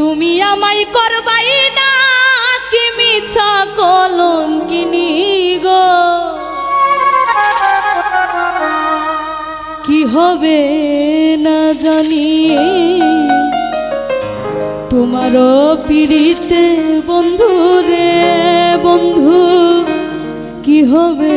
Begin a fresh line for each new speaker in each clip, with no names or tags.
তুমি আমায় করবাই না, কি মিছা কলঙ্কিনি গো? কি হবে না জানি? তোমারও পিড়িতে বন্ধু রে বন্ধু, কি হবে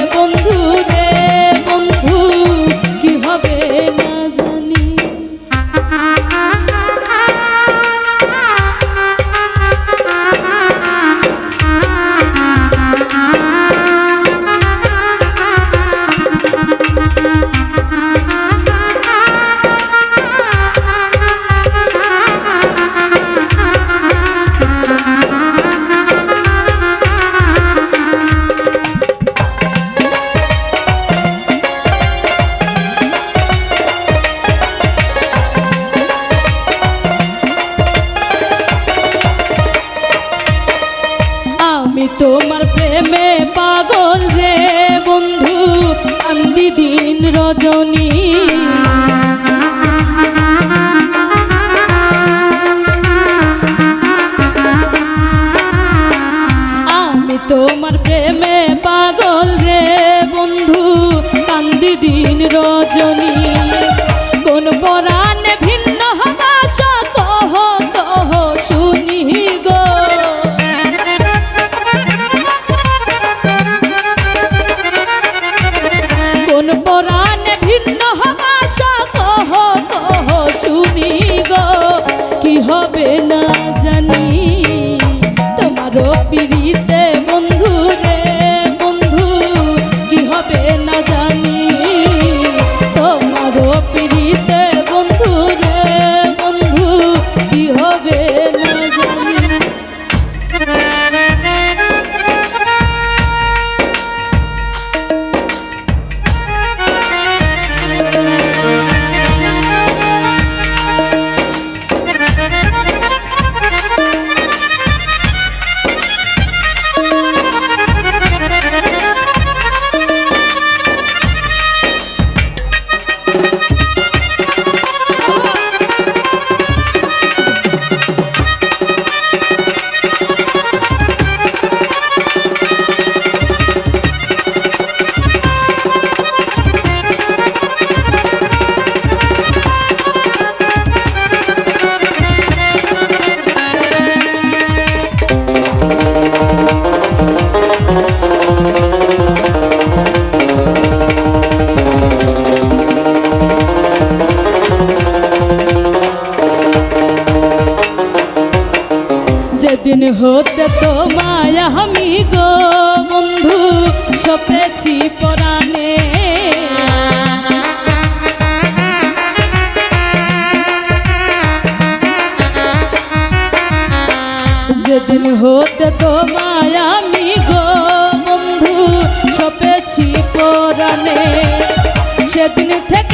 রজনী যেদিন হতে তো মায়া আমি গো বন্ধু, সপেছি পরাণে। যেদিন হতে তো মায়া আমি গো বন্ধু, সপেছি পরাণে। সেদিন থেকে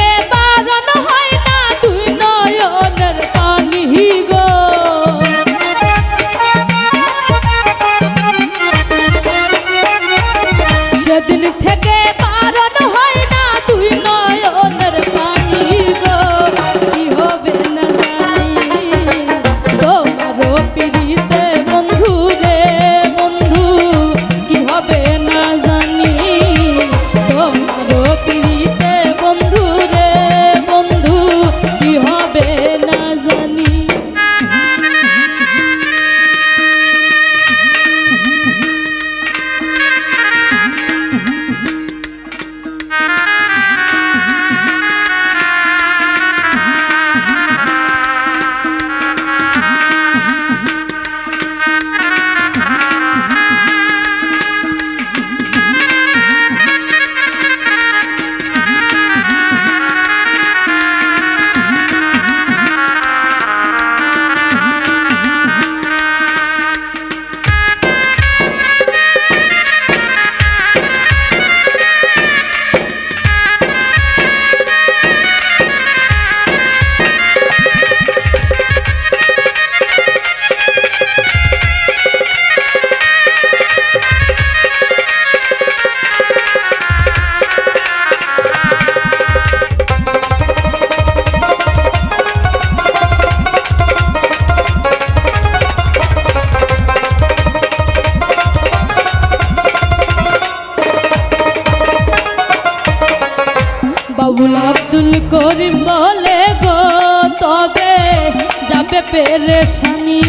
পেরেশানি।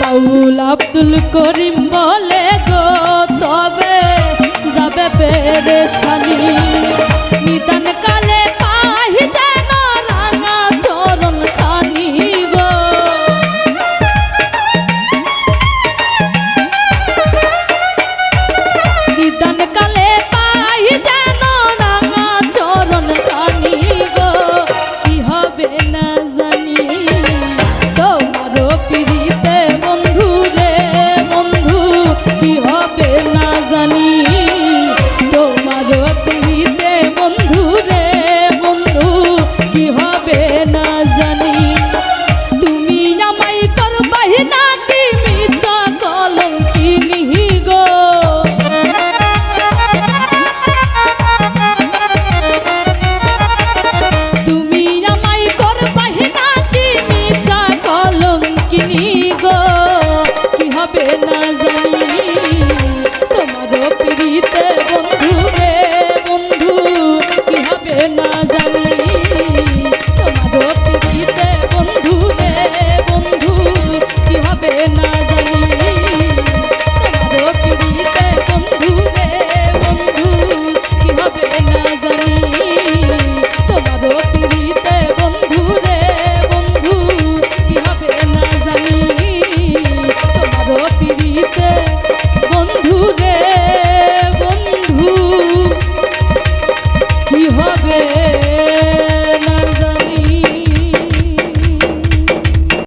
বাউল আব্দুল করিম